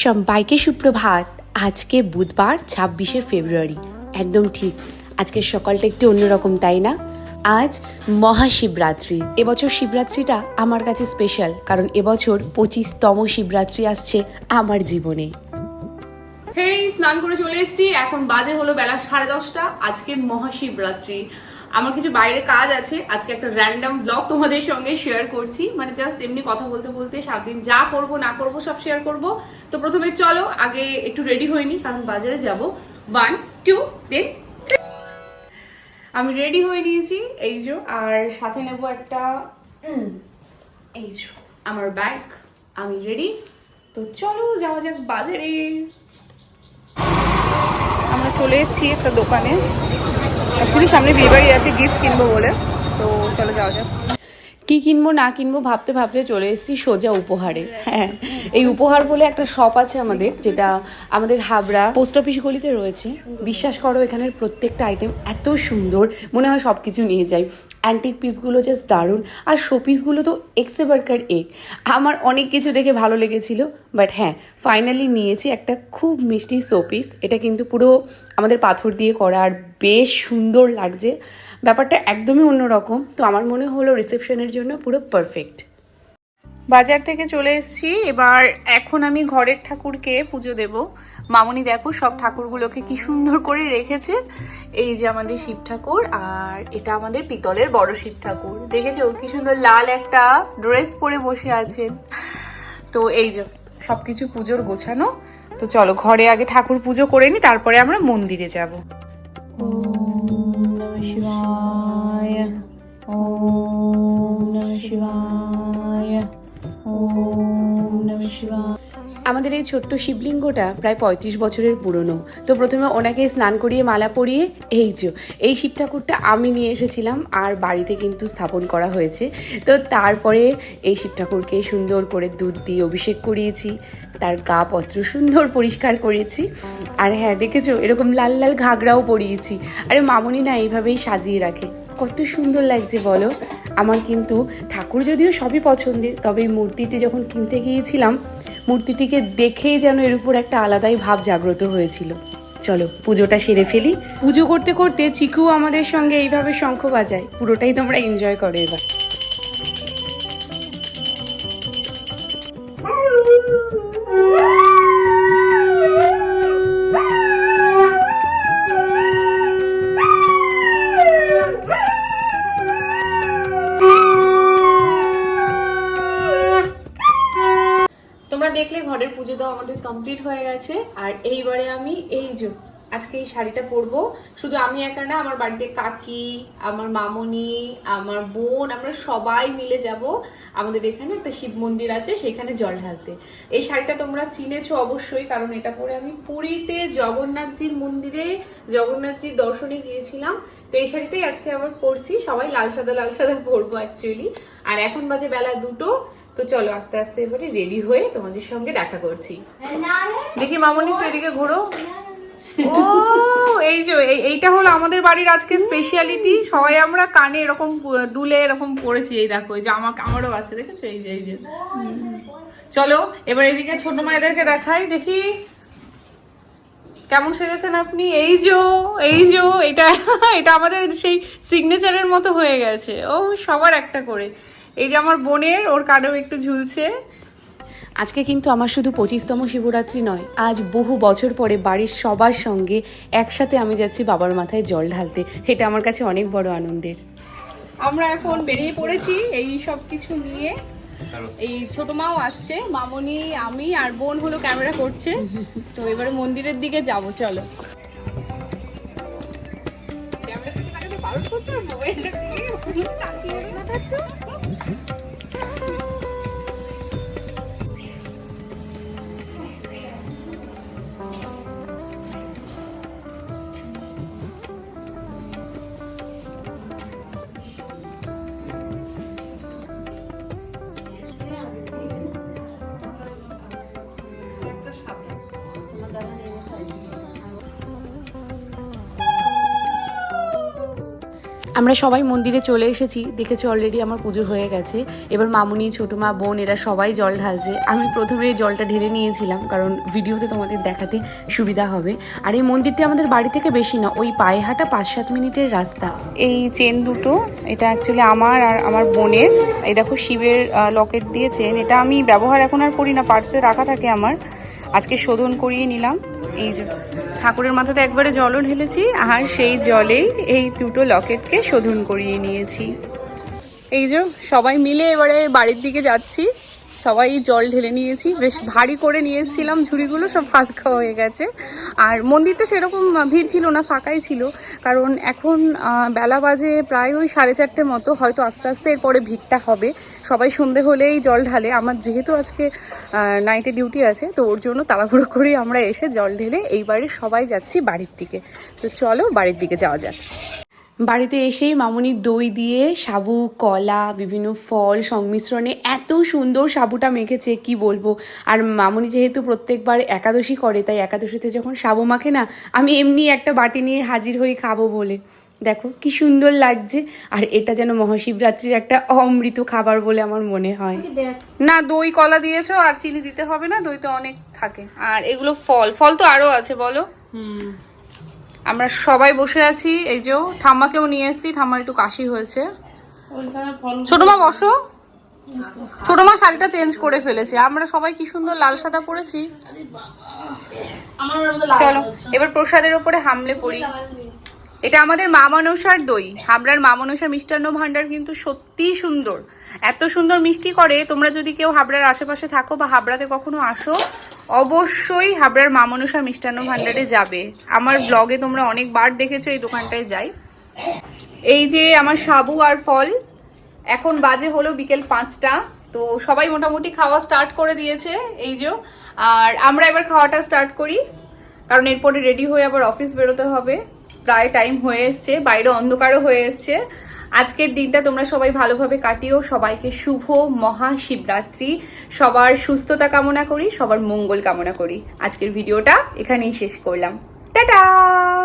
সবাইকে সুপ্রভাত। আজকে বুধবার, ছাব্বিশে ফেব্রুয়ারি। একদম ঠিক। আজকের সকালটা একটু অন্যরকম, তাই না? আজ মহাশিবরাত্রি। এবছর শিবরাত্রিটা আমার কাছে স্পেশাল কারণ এবছর পঁচিশতম শিবরাত্রি আসছে আমার জীবনে। হেই, স্নান করে চলে এসেছি। এখন বাজে হলো বেলা সাড়ে দশটা। আজকে মহাশিবরাত্রি। আমার কিছু বাইরে কাজ আছে, আজকে একটা র্যান্ডম ব্লগ তোমাদের সঙ্গে শেয়ার করছি। মানে জাস্ট এমনি কথা বলতে বলতে সারাদিন যা করব, না করব, সব শেয়ার করব। তো প্রথমে চলো, আগে একটু রেডি হয়নি কারণ বাজারে যাব। ওয়ান টু দেন আমি রেডি হয়ে নিয়েছি, এই যে, আর সাথে নেব একটা এই যে, আমার ব্যাগ আমি রেডি তো চলো, যাওয়া যাক বাজারে। আমরা চলে এসেছি একটা দোকানে। অ্যাকচুয়ালি সামনে বিয়েবাড়ি আছে গিফট কিনবো বলে। তো চলো যাওয়া যাক। কি কিনবো, না কিনবো, ভাবতে ভাবতে চলে এসেছি সোজা উপহারে। হ্যাঁ এই উপহার বলে একটা শপ আছে আমাদের, যেটা আমাদের হাবড়া পোস্ট অফিস গলিতে রয়েছে। বিশ্বাস করো, এখানের প্রত্যেকটা আইটেম এত সুন্দর, মনে হয় সব কিছু নিয়ে যাই। অ্যান্টিক পিসগুলো জাস্ট দারুণ, আর শো পিসগুলো তো এক্সে বার্কার এক। আমার অনেক কিছু দেখে ভালো লেগেছিল বাট হ্যাঁ ফাইনালি নিয়েছি একটা খুব মিষ্টি শোপিস এটা কিন্তু পুরো আমাদের পাথর দিয়ে করা, আর বেশ সুন্দর লাগছে। ব্যাপারটা একদমই অন্যরকম। তো আমার মনে হলো রিসেপশনের জন্য পুরো পারফেক্ট বাজার থেকে চলে এসেছি এবার এখন আমি ঘরের ঠাকুরকে পুজো দেব। মামনি দেখো সব ঠাকুরগুলোকে কি সুন্দর করে রেখেছে। এই যে আমাদের শিব ঠাকুর আর এটা আমাদের পিতলের বড় শিব ঠাকুর। দেখেছ কি সুন্দর লাল একটা ড্রেস পরে বসে আছেন তো এই যে সব কিছু পুজোর গোছানো। তো চলো ঘরে আগে ঠাকুর পুজো করে নি তারপরে আমরা মন্দিরে যাব। আমাদের এই ছোট্ট শিবলিঙ্গটা প্রায় পঁয়ত্রিশ বছরের পুরনো। তো প্রথমে ওনাকে স্নান করিয়ে মালা পরিয়ে, এই যে, এই শিব ঠাকুরটা আমি নিয়ে এসেছিলাম আর বাড়িতে কিন্তু স্থাপন করা হয়েছে। তো তারপরে এই শিব ঠাকুরকে সুন্দর করে দুধ দিয়ে অভিষেক করিয়েছি, তার গা পত্র সুন্দর পরিষ্কার করেছি আর হ্যাঁ দেখেছ, এরকম লাল লাল ঘাগরাও পরিয়েছি। আরে মামনি না এইভাবেই সাজিয়ে রাখে। কত সুন্দর লাগছে বলো। আমার কিন্তু ঠাকুর যদিও সবই পছন্দের, তবে এই মূর্তিটি যখন কিনতে গিয়েছিলাম, মূর্তিটিকে দেখেই যেন এর উপর একটা আলাদাই ভাব জাগ্রত হয়েছিল। চলো, পুজোটা সেরে ফেলি। পুজো করতে করতে চিকু আমাদের সঙ্গে এইভাবে শঙ্খ বাজায়। পুরোটাই তোমরা এনজয় করো এবার। তোমরা দেখলে ঘরের পুজো তো আমাদের কমপ্লিট হয়ে গেছে। আর এইবারে আমি এই যে আজকে এই শাড়িটা পরবো, শুধু আমি একা না, আমার বাড়িতে কাকি, আমার মামনি, আমার বোন, আমরা সবাই মিলে যাব। আমাদের এখানে একটা শিব মন্দির আছে, সেখানে জল ঢালতে। এই শাড়িটা তোমরা চিনেছো অবশ্যই, কারণ এটা পরে আমি পুরীতে জগন্নাথজির মন্দিরে জগন্নাথজির দর্শনে গিয়েছিলাম। তো এই শাড়িটাই আজকে আবার পরছি, সবাই লাল সাদা লাল সাদা পরবো অ্যাকচুয়ালি আর এখন বাজে বেলা দুটো তো চলো আস্তে আস্তে এবারে রেডি হয়ে তোমাদের সঙ্গে দেখা করছি। দেখি মামনি একটু এদিকে ঘোরো। ও, এই যে, এই- এইটা হলো আমাদের বাড়ির আজকে স্পেশালিটি সবাই আমরা কানে এরকম দুলে এরকম পড়েছি, এই দেখো, এই যে আমার আমারও আছে, দেখেছ? এই যে এই যে। চলো, এবার এদিকে ছোট মায়েদেরকে দেখাই, দেখি। কেমন সেজেছেন আপনি? এই যে এই যে এটা এটা আমাদের সেই সিগনেচারের মতো হয়ে গেছে। ও, সবার একটা করে। এই যে আমার বোনের ওর কানেও একটু ঝুলছে। আজকে কিন্তু আমার শুধু পঁচিশতম শিবরাত্রি নয় আজ বহু বছর পরে বাড়ির সবার সঙ্গে একসাথে আমি যাচ্ছি বাবার মাথায় জল ঢালতে। এটা আমার কাছে অনেক বড় আনন্দের। আমরা এখন বেরিয়ে পড়েছি এই সব কিছু নিয়ে। এই ছোট মাও আসছে মামনি আমি আর বোন হলো ক্যামেরা করছে। তো এবারে মন্দিরের দিকে যাব চলো? মোবাইলটার আমরা সবাই মন্দিরে চলে এসেছি, দেখেছি অলরেডি আমার পুজো হয়ে গেছে। এবার মামুনি, ছোটো মা, বোন, এরা সবাই জল ঢালছে। আমি প্রথমে জলটা ঢেলে নিয়েছিলাম, কারণ ভিডিওতে তোমাদের দেখাতে সুবিধা হবে। আর এই মন্দিরটি আমাদের বাড়ি থেকে বেশি না, ওই পায়ে হাঁটা পাঁচ সাত মিনিটের রাস্তা। এই চেন দুটো, এটা অ্যাকচুয়ালি আমার আর আমার বোনের। এই দেখো শিবের লকেট দিয়ে চেন। এটা আমি ব্যবহার এখন আর করি না পার্সে রাখা থাকে আমার। আজকে শোধন করিয়ে নিলাম। এই যে ঠাকুরের মাথাতে একবারে জলও ঢেলেছি, আর সেই জলেই এই দুটো লকেটকে শোধন করিয়ে নিয়েছি। এই যে সবাই মিলে এবারে বাড়ির দিকে যাচ্ছি। সবাই জল ঢেলে নিয়েছি। বেশ ভারী করে নিয়ে এসেছিলাম ঝুড়িগুলো, সব হালকা হয়ে গেছে। আর মন্দিরটা সেরকম ভিড় ছিল না, ফাঁকাই ছিল। কারণ এখন বেলা বাজে প্রায় ওই সাড়ে চারটে মতো, হয়তো আস্তে আস্তে এরপরে ভিড়টা হবে। সবাই সন্ধে হলেই জল ঢালে। আমার যেহেতু আজকে নাইটে ডিউটি আছে, তো ওর জন্য তাড়াহুড়ো করে আমরা এসে জল ঢেলে এইবারে সবাই যাচ্ছি বাড়ির দিকে। তো চলো বাড়ির দিকে যাওয়া যাক। বাড়িতে এসেই মামুনি দই দিয়ে সাবু কলা বিভিন্ন ফল সংমিশ্রণে এত সুন্দর সাবুটা মেখেছে কি বলব? আর মামুনি যেহেতু প্রত্যেকবার একাদশী করে তাই একাদশীতে যখন সাবু মাখে না আমি এমনি একটা বাটি নিয়ে হাজির হয়ে খাব বলে। দেখো কি সুন্দর লাগছে। আর এটা যেন মহাশিবরাত্রির একটা অমৃত খাবার বলে আমার মনে হয়। না দই কলা দিয়েছ আর চিনি দিতে হবে না দই তো অনেক থাকে। আর এগুলো ফল ফল তো আরও আছে বলো? আমরা সবাই বসে আছি, এই যে ঠাম্মাকেও নিয়ে এসেছি, ঠাম্মার একটু কাশি হয়েছে। ছোট মা, বসো। ছোট মা শাড়িটা চেঞ্জ করে ফেলেছে। আমরা সবাই কি সুন্দর লাল সাদা পরেছি? চলো, এবার প্রসাদের উপরে হামলে পড়ি। এটা আমাদের মা মানুষার দই। হাবড়ার মা মানুষা মিষ্টান্ন ভান্ডার কিন্তু সত্যিই সুন্দর। এত সুন্দর মিষ্টি করে, তোমরা যদি কেউ হাবড়ার আশেপাশে থাকো বা হাবড়াতে কখনো আসো অবশ্যই হাবড়ার মা মানুষা মিষ্টান্ন ভান্ডারে যাবে। আমার ব্লগে তোমরা অনেকবার দেখেছ এই দোকানটায় যাই। এই যে আমার সাবু আর ফল, এখন বাজে হলো বিকেল পাঁচটা, তো সবাই মোটামুটি খাওয়া স্টার্ট করে দিয়েছে, এই যে। আর আমরা এবার খাওয়াটা স্টার্ট করি, কারণ এরপরে রেডি হয়ে আবার অফিস বেরোতে হবে। প্রায় টাইম হয়ে এসছে, বাইরে অন্ধকারও হয়ে এসছে। আজকের দিনটা তোমরা সবাই ভালোভাবে কাটিও। সবাইকে শুভ মহাশিবরাত্রি। সবার সুস্থতা কামনা করি, সবার মঙ্গল কামনা করি। আজকের ভিডিওটা এখানেই শেষ করলাম। টাটা!